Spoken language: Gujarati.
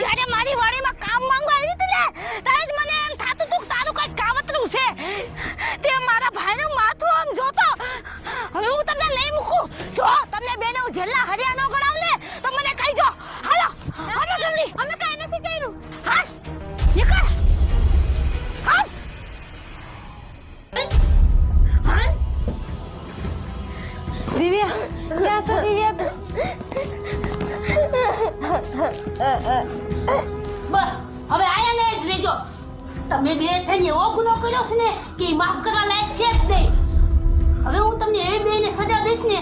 જ્યારે મારી વાડીમાં કામ માંગવા આવી હતી ને ત્યારે જ મને એમ થાતું હતું કે તારું કઈ કાવતરું છે. તે મારા ભાઈનું માથું આમ જોતો હવે હું તમને નહીં મૂકું. જો તમને બેને હું જેલના હરિયા ન ગણાવ ને તો મને કહી જો. હાલો હાલો જલ્દી. અમે કઈ નથી કર્યું. હાલ નીકળ. હાલ. દિવ્યા ક્યાં છો દિવ્યા તું? બસ, હવે આયા ને જ રહેજો તમે બે થઈને એવો ગુનો કર્યો છે ને કે માફ કરવા લાયક છે જ નહીં. હવે હું તમને એ બેને સજા દઈશ ને